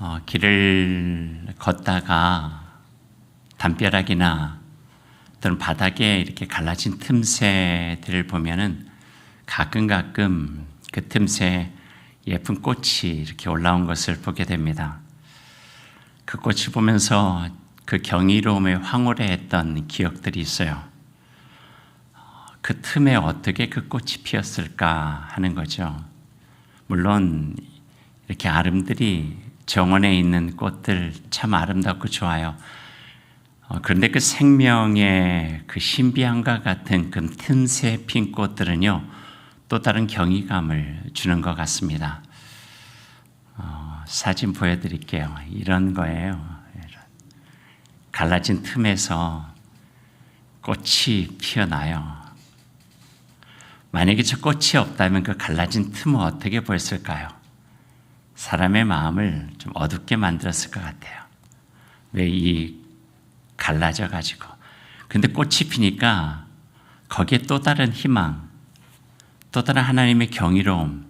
어, 길을 걷다가 담벼락이나 또는 바닥에 이렇게 갈라진 틈새들을 보면은 가끔 가끔 그 틈새 예쁜 꽃이 이렇게 올라온 것을 보게 됩니다. 그 꽃을 보면서 그 경이로움에 황홀해했던 기억들이 있어요. 그 틈에 어떻게 그 꽃이 피었을까 하는 거죠. 물론 이렇게 아름들이 정원에 있는 꽃들 참 아름답고 좋아요. 어, 그런데 그 생명의 그 신비함과 같은 그 틈새 핀 꽃들은요, 또 다른 경이감을 주는 것 같습니다. 어, 사진 보여드릴게요. 이런 거예요. 갈라진 틈에서 꽃이 피어나요. 만약에 저 꽃이 없다면 그 갈라진 틈은 어떻게 보였을까요? 사람의 마음을 좀 어둡게 만들었을 것 같아요. 왜 이 갈라져 가지고. 근데 꽃이 피니까 거기에 또 다른 희망, 또 다른 하나님의 경이로움,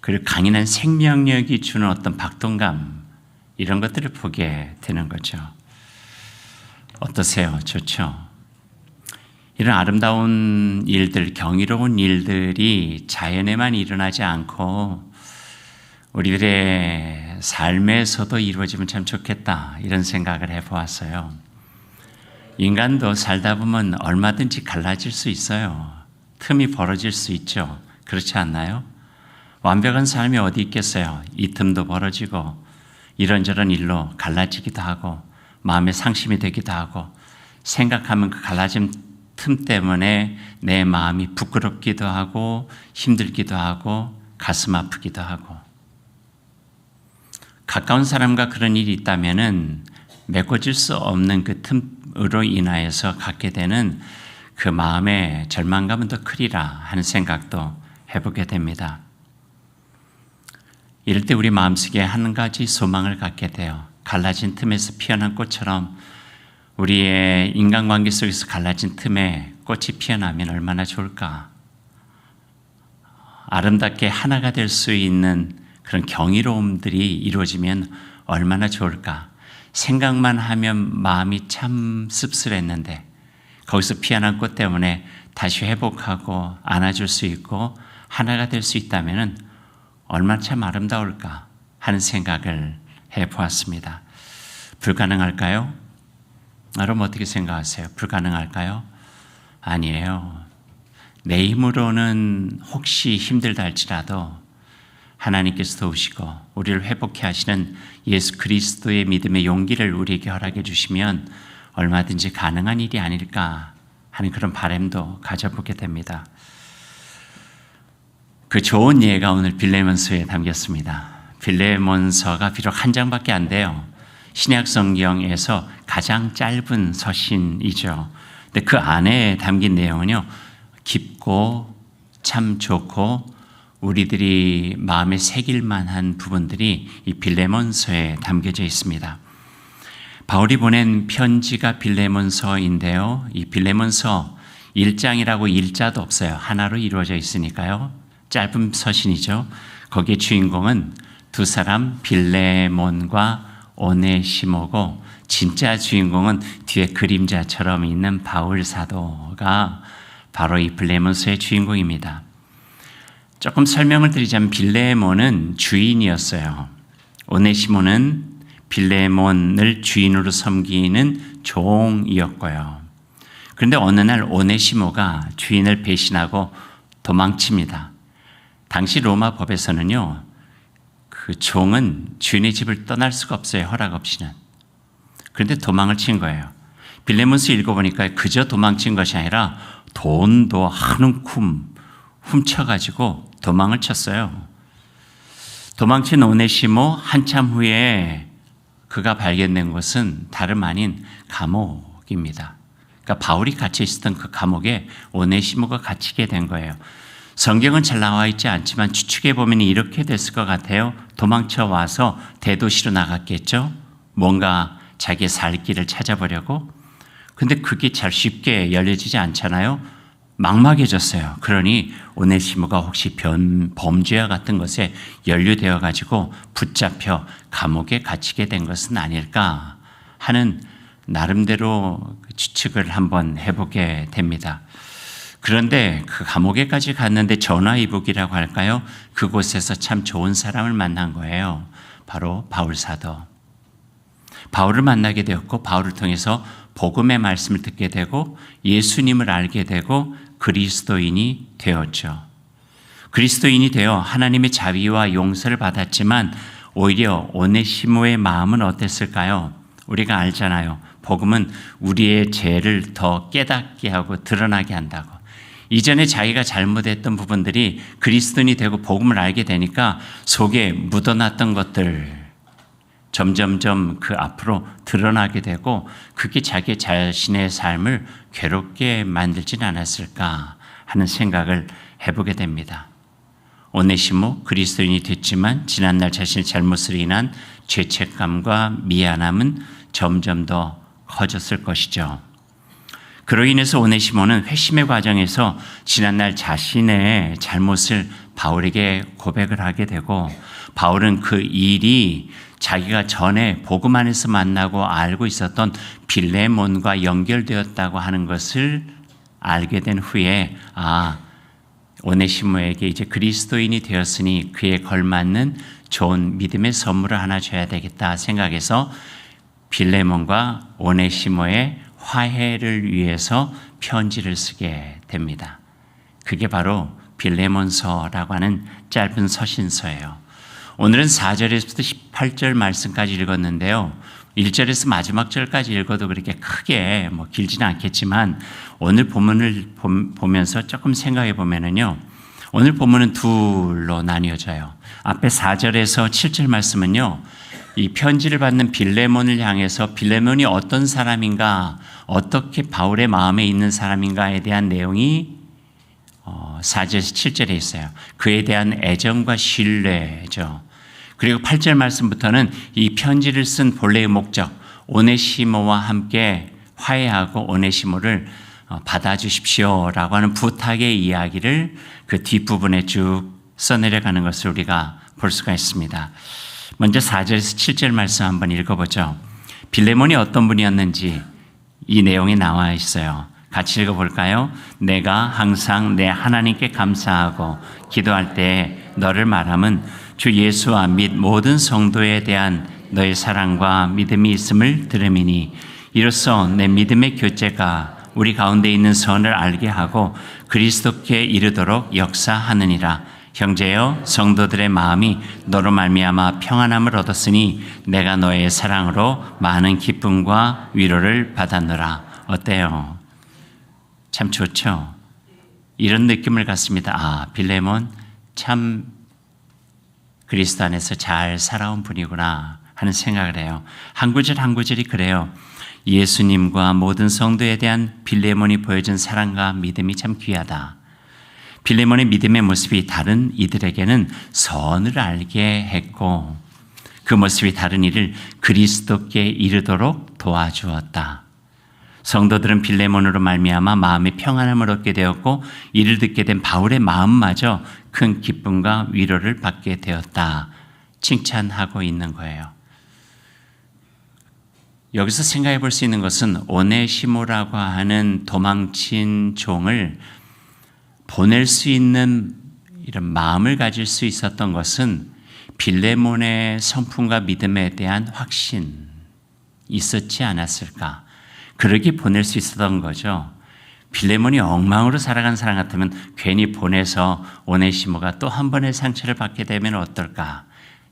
그리고 강인한 생명력이 주는 어떤 박동감, 이런 것들을 보게 되는 거죠. 어떠세요? 좋죠? 이런 아름다운 일들, 경이로운 일들이 자연에만 일어나지 않고 우리들의 삶에서도 이루어지면 참 좋겠다. 이런 생각을 해 보았어요. 인간도 살다 보면 얼마든지 갈라질 수 있어요. 틈이 벌어질 수 있죠. 그렇지 않나요? 완벽한 삶이 어디 있겠어요? 이 틈도 벌어지고 이런저런 일로 갈라지기도 하고 마음의 상심이 되기도 하고 생각하면 그 갈라짐 틈 때문에 내 마음이 부끄럽기도 하고 힘들기도 하고 가슴 아프기도 하고 가까운 사람과 그런 일이 있다면은 메꿔질 수 없는 그 틈으로 인하여서 갖게 되는 그 마음의 절망감은 더 크리라 하는 생각도 해보게 됩니다. 이럴 때 우리 마음속에 한 가지 소망을 갖게 돼요. 갈라진 틈에서 피어난 꽃처럼 우리의 인간관계 속에서 갈라진 틈에 꽃이 피어나면 얼마나 좋을까. 아름답게 하나가 될 수 있는 그런 경이로움들이 이루어지면 얼마나 좋을까. 생각만 하면 마음이 참 씁쓸했는데 거기서 피어난 꽃 때문에 다시 회복하고 안아줄 수 있고 하나가 될 수 있다면 얼마나 참 아름다울까 하는 생각을 해 보았습니다. 불가능할까요? 여러분 어떻게 생각하세요? 불가능할까요? 아니에요. 내 힘으로는 혹시 힘들다 할지라도 하나님께서 도우시고 우리를 회복해 하시는 예수 그리스도의 믿음의 용기를 우리에게 허락해 주시면 얼마든지 가능한 일이 아닐까 하는 그런 바램도 가져보게 됩니다. 그 좋은 예가 오늘 빌레몬서에 담겼습니다. 빌레몬서가 비록 한 장밖에 안 돼요. 신약 성경에서 가장 짧은 서신이죠. 근데 그 안에 담긴 내용은요, 깊고 참 좋고 우리들이 마음에 새길 만 한 부분들이 이 빌레몬서에 담겨져 있습니다. 바울이 보낸 편지가 빌레몬서인데요. 이 빌레몬서 1장이라고 일자도 없어요. 하나로 이루어져 있으니까요. 짧은 서신이죠. 거기에 주인공은 두 사람 빌레몬과 오네시모고 진짜 주인공은 뒤에 그림자처럼 있는 바울 사도가 바로 이 빌레몬서의 주인공입니다. 조금 설명을 드리자면 빌레몬은 주인이었어요. 오네시모는 빌레몬을 주인으로 섬기는 종이었고요. 그런데 어느 날 오네시모가 주인을 배신하고 도망칩니다. 당시 로마 법에서는요, 그 종은 주인의 집을 떠날 수가 없어요. 허락 없이는. 그런데 도망을 친 거예요. 빌레몬스 읽어보니까 그저 도망친 것이 아니라 돈도 한 움큼 훔쳐가지고 도망을 쳤어요. 도망친 오네시모 한참 후에 그가 발견된 것은 다름 아닌 감옥입니다. 그러니까 바울이 갇혀 있었던 그 감옥에 오네시모가 갇히게 된 거예요. 성경은 잘 나와 있지 않지만 추측해 보면 이렇게 됐을 것 같아요. 도망쳐 와서 대도시로 나갔겠죠. 뭔가 자기의 살 길을 찾아보려고. 근데 그게 잘 쉽게 열려지지 않잖아요. 막막해졌어요. 그러니 오네시모가 혹시 변, 범죄와 같은 것에 연루되어 가지고 붙잡혀 감옥에 갇히게 된 것은 아닐까 하는 나름대로 추측을 한번 해보게 됩니다. 그런데 그 감옥에까지 갔는데 전화위복이라고 할까요? 그곳에서 참 좋은 사람을 만난 거예요. 바로 바울 사도. 바울을 만나게 되었고 바울을 통해서 복음의 말씀을 듣게 되고 예수님을 알게 되고 그리스도인이 되었죠. 그리스도인이 되어 하나님의 자비와 용서를 받았지만 오히려 오네시모의 마음은 어땠을까요? 우리가 알잖아요. 복음은 우리의 죄를 더 깨닫게 하고 드러나게 한다고. 이전에 자기가 잘못했던 부분들이 그리스도인이 되고 복음을 알게 되니까 속에 묻어놨던 것들 점점점 그 앞으로 드러나게 되고 그게 자기 자신의 삶을 괴롭게 만들진 않았을까 하는 생각을 해보게 됩니다. 오네시모 그리스도인이 됐지만 지난날 자신의 잘못을 인한 죄책감과 미안함은 점점 더 커졌을 것이죠. 그로 인해서 오네시모는 회심의 과정에서 지난날 자신의 잘못을 바울에게 고백을 하게 되고 바울은 그 일이 자기가 전에 복음 안에서 만나고 알고 있었던 빌레몬과 연결되었다고 하는 것을 알게 된 후에 아 오네시모에게 이제 그리스도인이 되었으니 그에 걸맞는 좋은 믿음의 선물을 하나 줘야 되겠다 생각해서 빌레몬과 오네시모의 화해를 위해서 편지를 쓰게 됩니다. 그게 바로 빌레몬서라고 하는 짧은 서신서예요. 오늘은 4절에서부터 18절 말씀까지 읽었는데요. 1절에서 마지막 절까지 읽어도 그렇게 크게 뭐 길지는 않겠지만 오늘 본문을 보면서 조금 생각해 보면은요. 오늘 본문은 둘로 나뉘어져요. 앞에 4절에서 7절 말씀은요. 이 편지를 받는 빌레몬을 향해서 빌레몬이 어떤 사람인가, 어떻게 바울의 마음에 있는 사람인가에 대한 내용이 4절에서 어, 7절에 있어요. 그에 대한 애정과 신뢰죠. 그리고 8절 말씀부터는 이 편지를 쓴 본래의 목적, 오네시모와 함께 화해하고 오네시모를 어, 받아주십시오라고 하는 부탁의 이야기를 그 뒷부분에 쭉 써내려가는 것을 우리가 볼 수가 있습니다. 먼저 4절에서 7절 말씀 한번 읽어보죠. 빌레몬이 어떤 분이었는지 이 내용이 나와 있어요. 같이 읽어볼까요? 내가 항상 내 하나님께 감사하고 기도할 때 너를 말함은 주 예수와 및 모든 성도에 대한 너의 사랑과 믿음이 있음을 들음이니 이로써 내 믿음의 교제가 우리 가운데 있는 선을 알게 하고 그리스도께 이르도록 역사하느니라. 형제여 성도들의 마음이 너로 말미암아 평안함을 얻었으니 내가 너의 사랑으로 많은 기쁨과 위로를 받았노라. 어때요? 참 좋죠. 이런 느낌을 갖습니다. 아, 빌레몬 참 그리스도 안에서 잘 살아온 분이구나 하는 생각을 해요. 한 구절 한 구절이 그래요. 예수님과 모든 성도에 대한 빌레몬이 보여준 사랑과 믿음이 참 귀하다. 빌레몬의 믿음의 모습이 다른 이들에게는 선을 알게 했고 그 모습이 다른 이를 그리스도께 이르도록 도와주었다. 성도들은 빌레몬으로 말미암아 마음의 평안함을 얻게 되었고 이를 듣게 된 바울의 마음마저 큰 기쁨과 위로를 받게 되었다. 칭찬하고 있는 거예요. 여기서 생각해 볼 수 있는 것은 오네시모라고 하는 도망친 종을 보낼 수 있는 이런 마음을 가질 수 있었던 것은 빌레몬의 성품과 믿음에 대한 확신 있었지 않았을까? 그러기 보낼 수 있었던 거죠. 빌레몬이 엉망으로 살아간 사람 같으면 괜히 보내서 오네시모가 또 한 번의 상처를 받게 되면 어떨까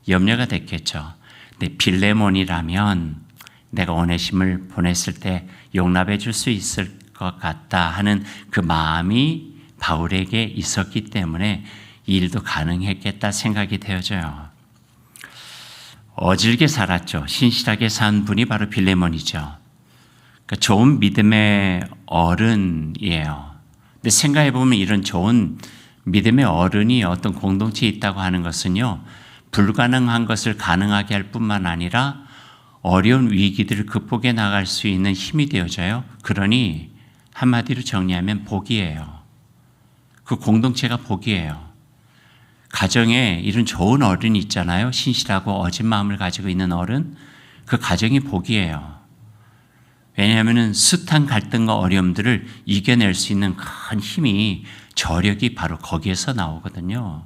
염려가 됐겠죠. 근데 빌레몬이라면 내가 오네심을 보냈을 때 용납해 줄 수 있을 것 같다 하는 그 마음이 바울에게 있었기 때문에 이 일도 가능했겠다 생각이 되어져요. 어질게 살았죠. 신실하게 산 분이 바로 빌레몬이죠. 그러니까 좋은 믿음의 어른이에요. 근데 생각해 보면 이런 좋은 믿음의 어른이 어떤 공동체에 있다고 하는 것은요, 불가능한 것을 가능하게 할 뿐만 아니라 어려운 위기들을 극복해 나갈 수 있는 힘이 되어져요. 그러니 한마디로 정리하면 복이에요. 그 공동체가 복이에요. 가정에 이런 좋은 어른이 있잖아요. 신실하고 어진 마음을 가지고 있는 어른. 그 가정이 복이에요. 왜냐하면 숱한 갈등과 어려움들을 이겨낼 수 있는 큰 힘이 저력이 바로 거기에서 나오거든요.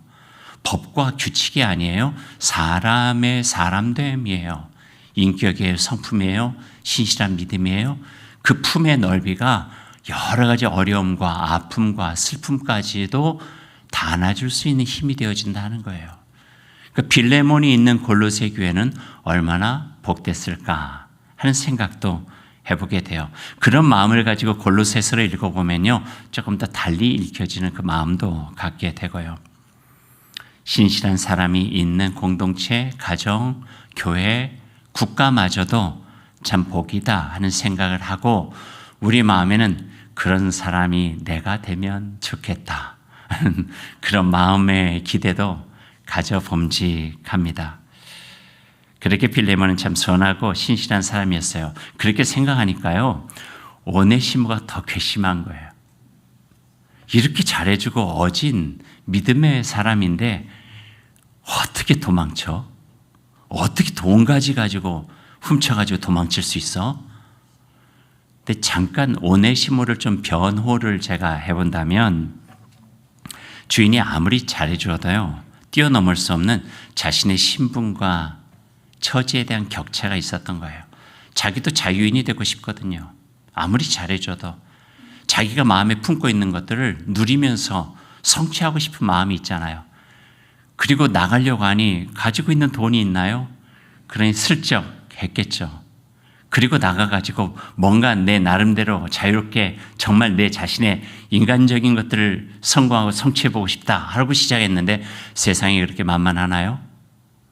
법과 규칙이 아니에요. 사람의 사람됨이에요. 인격의 성품이에요. 신실한 믿음이에요. 그 품의 넓이가 여러 가지 어려움과 아픔과 슬픔까지도 다 안아줄 수 있는 힘이 되어진다는 거예요. 그 빌레몬이 있는 골로새 교회는 얼마나 복됐을까 하는 생각도 해보게 돼요. 그런 마음을 가지고 골로새서를 읽어보면요, 조금 더 달리 읽혀지는 그 마음도 갖게 되고요. 신실한 사람이 있는 공동체, 가정, 교회, 국가마저도 참 복이다 하는 생각을 하고 우리 마음에는 그런 사람이 내가 되면 좋겠다. 그런 마음의 기대도 가져 봄직합니다. 그렇게 빌레몬은 참 선하고 신실한 사람이었어요. 그렇게 생각하니까요. 오네시모가 더 괘씸한 거예요. 이렇게 잘해주고 어진 믿음의 사람인데 어떻게 도망쳐? 어떻게 돈 가지 가지고 훔쳐가지고 도망칠 수 있어? 근데 잠깐 오네시모를 좀 변호를 제가 해본다면 주인이 아무리 잘해주어도요 뛰어넘을 수 없는 자신의 신분과 처지에 대한 격차가 있었던 거예요. 자기도 자유인이 되고 싶거든요. 아무리 잘해줘도 자기가 마음에 품고 있는 것들을 누리면서 성취하고 싶은 마음이 있잖아요. 그리고 나가려고 하니 가지고 있는 돈이 있나요? 그러니 슬쩍 했겠죠. 그리고 나가가지고 뭔가 내 나름대로 자유롭게 정말 내 자신의 인간적인 것들을 성공하고 성취해보고 싶다 하고 시작했는데 세상이 그렇게 만만하나요?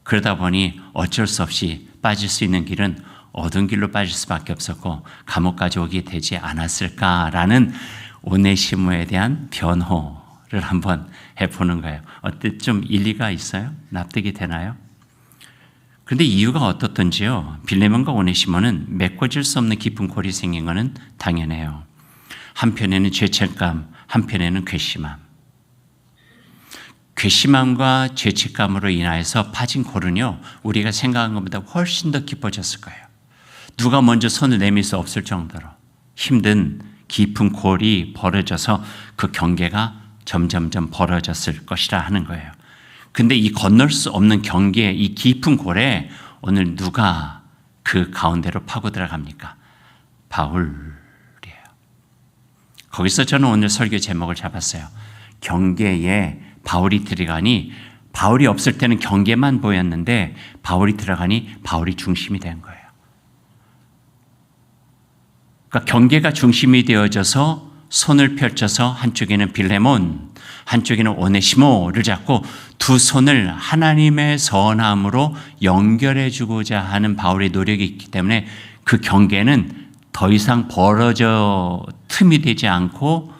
그러다 보니 어쩔 수 없이 빠질 수 있는 길은 어두운 길로 빠질 수밖에 없었고 감옥까지 오게 되지 않았을까라는 오네시모에 대한 변호를 한번 해보는 거예요. 어때 좀 일리가 있어요? 납득이 되나요? 그런데 이유가 어떻든지요. 빌레몬과 오네시모는 메꿔질 수 없는 깊은 골이 생긴 것은 당연해요. 한편에는 죄책감, 한편에는 괘씸함. 괘씸함과 죄책감으로 인하여서 파진 골은요, 우리가 생각한 것보다 훨씬 더 깊어졌을 거예요. 누가 먼저 손을 내밀 수 없을 정도로 힘든 깊은 골이 벌어져서 그 경계가 점점점 벌어졌을 것이라 하는 거예요. 근데 이 건널 수 없는 경계, 이 깊은 골에 오늘 누가 그 가운데로 파고 들어갑니까? 바울이에요. 거기서 저는 오늘 설교 제목을 잡았어요. 경계에 바울이 들어가니 바울이 없을 때는 경계만 보였는데 바울이 들어가니 바울이 중심이 된 거예요. 그러니까 경계가 중심이 되어져서 손을 펼쳐서 한쪽에는 빌레몬, 한쪽에는 오네시모를 잡고 두 손을 하나님의 선함으로 연결해 주고자 하는 바울의 노력이 있기 때문에 그 경계는 더 이상 벌어져 틈이 되지 않고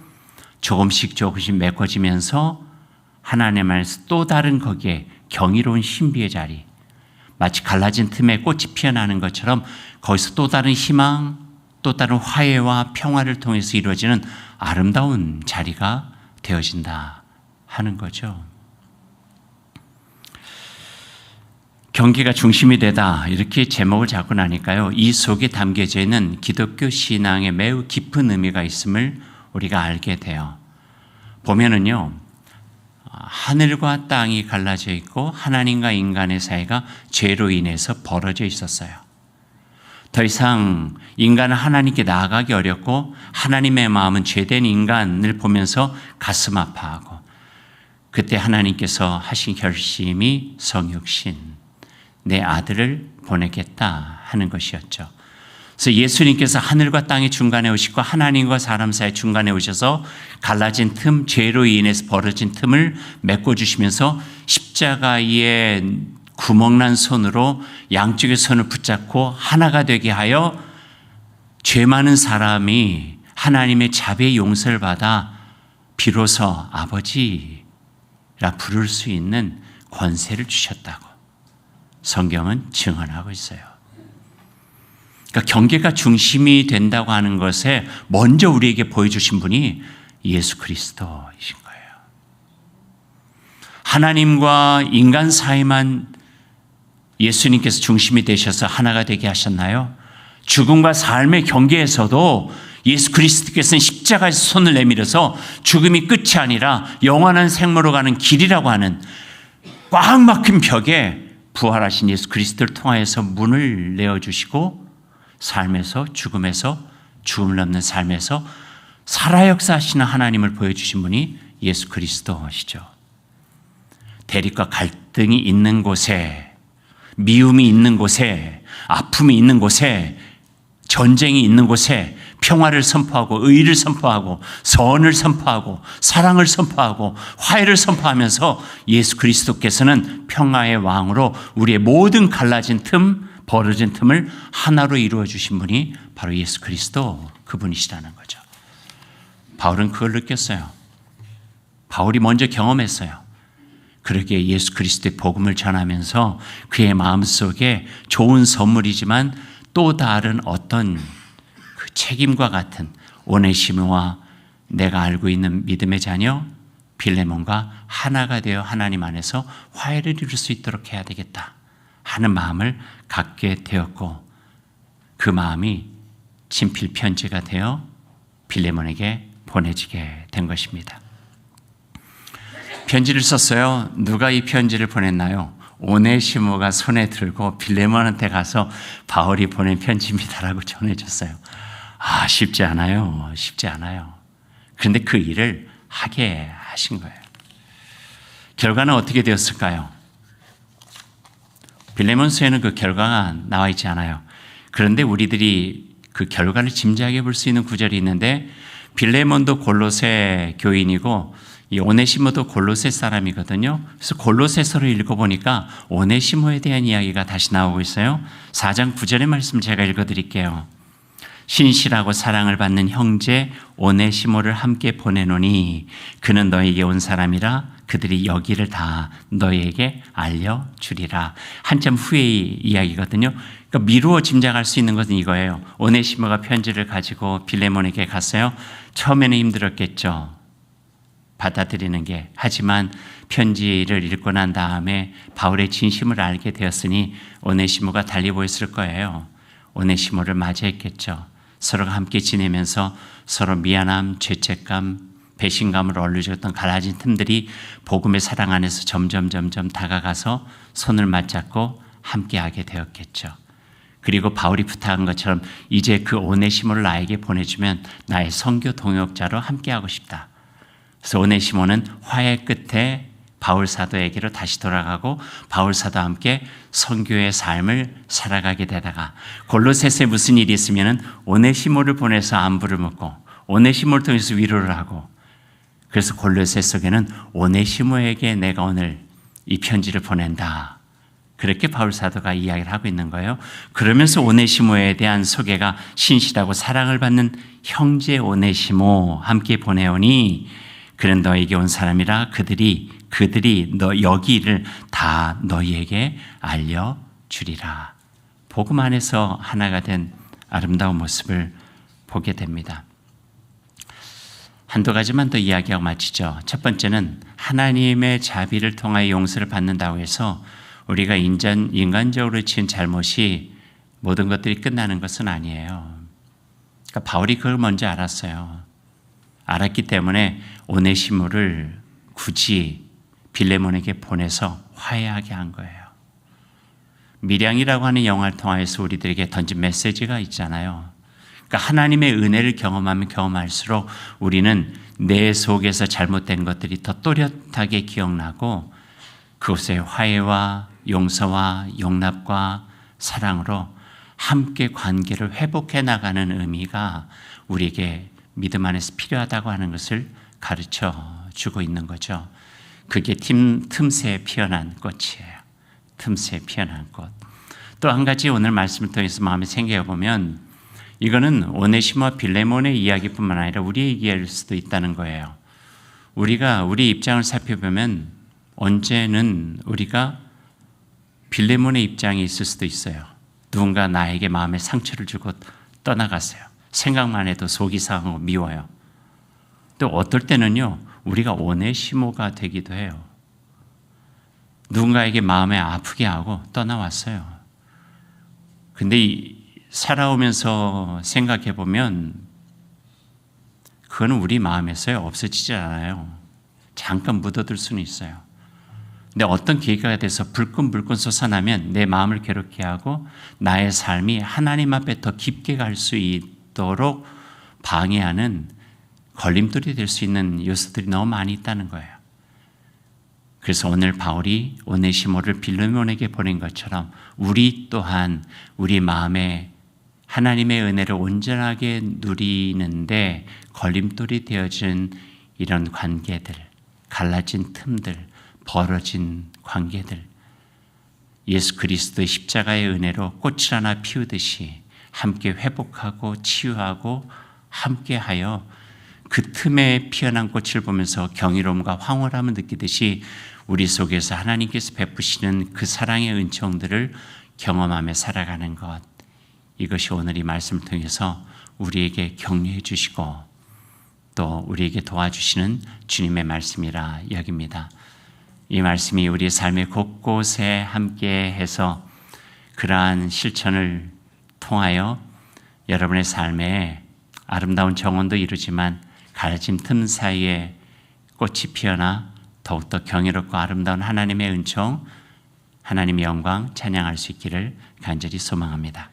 조금씩 조금씩 메꿔지면서 하나님 안에서 또 다른 거기에 경이로운 신비의 자리 마치 갈라진 틈에 꽃이 피어나는 것처럼 거기서 또 다른 희망 또 다른 화해와 평화를 통해서 이루어지는 아름다운 자리가 되어진다 하는 거죠. 경계가 중심이 되다 이렇게 제목을 잡고 나니까요. 이 속에 담겨져 있는 기독교 신앙에 매우 깊은 의미가 있음을 우리가 알게 돼요. 보면은요. 하늘과 땅이 갈라져 있고 하나님과 인간의 사이가 죄로 인해서 벌어져 있었어요. 더 이상 인간은 하나님께 나아가기 어렵고 하나님의 마음은 죄된 인간을 보면서 가슴 아파하고 그때 하나님께서 하신 결심이 성육신 내 아들을 보내겠다 하는 것이었죠. 그래서 예수님께서 하늘과 땅의 중간에 오시고 하나님과 사람 사이 중간에 오셔서 갈라진 틈, 죄로 인해서 벌어진 틈을 메꿔 주시면서 십자가의 구멍난 손으로 양쪽의 손을 붙잡고 하나가 되게 하여 죄 많은 사람이 하나님의 자비의 용서를 받아 비로소 아버지라 부를 수 있는 권세를 주셨다고 성경은 증언하고 있어요. 그러니까 경계가 중심이 된다고 하는 것에 먼저 우리에게 보여주신 분이 예수 그리스도이신 거예요. 하나님과 인간 사이만 예수님께서 중심이 되셔서 하나가 되게 하셨나요? 죽음과 삶의 경계에서도 예수 그리스도께서는 십자가에서 손을 내밀어서 죽음이 끝이 아니라 영원한 생물로 가는 길이라고 하는 꽉 막힌 벽에 부활하신 예수 그리스도를 통하여서 문을 내어주시고 삶에서 죽음에서 죽음을 넘는 삶에서 살아 역사하시는 하나님을 보여주신 분이 예수 그리스도시죠. 대립과 갈등이 있는 곳에 미움이 있는 곳에 아픔이 있는 곳에 전쟁이 있는 곳에 평화를 선포하고 의를 선포하고 선을 선포하고 사랑을 선포하고 화해를 선포하면서 예수 그리스도께서는 평화의 왕으로 우리의 모든 갈라진 틈, 벌어진 틈을 하나로 이루어 주신 분이 바로 예수 그리스도 그분이시라는 거죠. 바울은 그걸 느꼈어요. 바울이 먼저 경험했어요. 그러기에 예수 그리스도의 복음을 전하면서 그의 마음속에 좋은 선물이지만 또 다른 어떤 그 책임과 같은 오네시모와 내가 알고 있는 믿음의 자녀 빌레몬과 하나가 되어 하나님 안에서 화해를 이룰 수 있도록 해야 되겠다 하는 마음을 갖게 되었고 그 마음이 친필 편지가 되어 빌레몬에게 보내지게 된 것입니다. 편지를 썼어요. 누가 이 편지를 보냈나요? 오네시모가 손에 들고 빌레몬한테 가서 바울이 보낸 편지입니다라고 전해줬어요. 아, 쉽지 않아요. 쉽지 않아요. 그런데 그 일을 하게 하신 거예요. 결과는 어떻게 되었을까요? 빌레몬서에는 그 결과가 나와 있지 않아요. 그런데 우리들이 그 결과를 짐작해 볼 수 있는 구절이 있는데 빌레몬도 골로새 교인이고 이 오네시모도 골로새 사람이거든요. 그래서 골로새서를 읽어보니까 오네시모에 대한 이야기가 다시 나오고 있어요. 4장 9절의 말씀 제가 읽어드릴게요. 신실하고 사랑을 받는 형제 오네시모를 함께 보내노니 그는 너에게 온 사람이라 그들이 여기를 다 너에게 알려주리라. 한참 후의 이야기거든요. 그러니까 미루어 짐작할 수 있는 것은 이거예요. 오네시모가 편지를 가지고 빌레몬에게 갔어요. 처음에는 힘들었겠죠. 받아들이는 게 하지만 편지를 읽고 난 다음에 바울의 진심을 알게 되었으니 오네시모가 달리 보였을 거예요. 오네시모를 맞이했겠죠. 서로가 함께 지내면서 서로 미안함, 죄책감, 배신감을 올려줬던 갈라진 틈들이 복음의 사랑 안에서 점점 점점 다가가서 손을 맞잡고 함께하게 되었겠죠. 그리고 바울이 부탁한 것처럼 이제 그 오네시모를 나에게 보내주면 나의 선교 동역자로 함께하고 싶다. 그래서 오네시모는 화해 끝에 바울 사도에게로 다시 돌아가고 바울 사도와 함께 선교의 삶을 살아가게 되다가 골로새서에 무슨 일이 있으면 오네시모를 보내서 안부를 묻고 오네시모를 통해서 위로를 하고 그래서 골로새 속에는 오네시모에게 내가 오늘 이 편지를 보낸다. 그렇게 바울 사도가 이야기를 하고 있는 거예요. 그러면서 오네시모에 대한 소개가 신실하고 사랑을 받는 형제 오네시모 함께 보내오니 그는 너에게 온 사람이라 그들이 그들이 너 여기를 다 너희에게 알려 주리라. 복음 안에서 하나가 된 아름다운 모습을 보게 됩니다. 한두 가지만 더 이야기하고 마치죠. 첫 번째는 하나님의 자비를 통하여 용서를 받는다고 해서 우리가 인간, 인간적으로 지은 잘못이 모든 것들이 끝나는 것은 아니에요. 그러니까 바울이 그걸 먼저 알았어요. 알았기 때문에 오네시모를 굳이 빌레몬에게 보내서 화해하게 한 거예요. 미량이라고 하는 영화를 통하여서 우리들에게 던진 메시지가 있잖아요. 그러니까 하나님의 은혜를 경험하면 경험할수록 우리는 내 속에서 잘못된 것들이 더 또렷하게 기억나고 그곳에 화해와 용서와 용납과 사랑으로 함께 관계를 회복해 나가는 의미가 우리에게 믿음 안에서 필요하다고 하는 것을 가르쳐 주고 있는 거죠. 그게 틈, 틈새 피어난 꽃이에요. 틈새 피어난 꽃. 또 한 가지 오늘 말씀을 통해서 마음에 생각해 보면 이거는 오네시모와 빌레몬의 이야기뿐만 아니라 우리의 이야기일 수도 있다는 거예요. 우리가 우리 입장을 살펴보면 언제는 우리가 빌레몬의 입장이 있을 수도 있어요. 누군가 나에게 마음에 상처를 주고 떠나갔어요. 생각만 해도 속이 상하고 미워요. 또 어떨 때는요, 우리가 오네시모가 되기도 해요. 누군가에게 마음에 아프게 하고 떠나왔어요. 근데 살아오면서 생각해 보면 그거는 우리 마음에서 없어지지 않아요. 잠깐 묻어둘 수는 있어요. 근데 어떤 계기가 돼서 불끈불끈 솟아나면 내 마음을 괴롭게 하고 나의 삶이 하나님 앞에 더 깊게 갈 수 있 도록 방해하는 걸림돌이 될 수 있는 요소들이 너무 많이 있다는 거예요. 그래서 오늘 바울이 오네시모를 빌레몬에게 보낸 것처럼 우리 또한 우리 마음에 하나님의 은혜를 온전하게 누리는데 걸림돌이 되어진 이런 관계들, 갈라진 틈들, 벌어진 관계들, 예수 그리스도의 십자가의 은혜로 꽃을 하나 피우듯이 함께 회복하고 치유하고 함께하여 그 틈에 피어난 꽃을 보면서 경이로움과 황홀함을 느끼듯이 우리 속에서 하나님께서 베푸시는 그 사랑의 은총들을 경험하며 살아가는 것. 이것이 오늘 이 말씀을 통해서 우리에게 격려해 주시고 또 우리에게 도와주시는 주님의 말씀이라 여깁니다. 이 말씀이 우리 삶의 곳곳에 함께 해서 그러한 실천을 통하여 여러분의 삶에 아름다운 정원도 이루지만 가려진 틈 사이에 꽃이 피어나 더욱더 경이롭고 아름다운 하나님의 은총, 하나님의 영광 찬양할 수 있기를 간절히 소망합니다.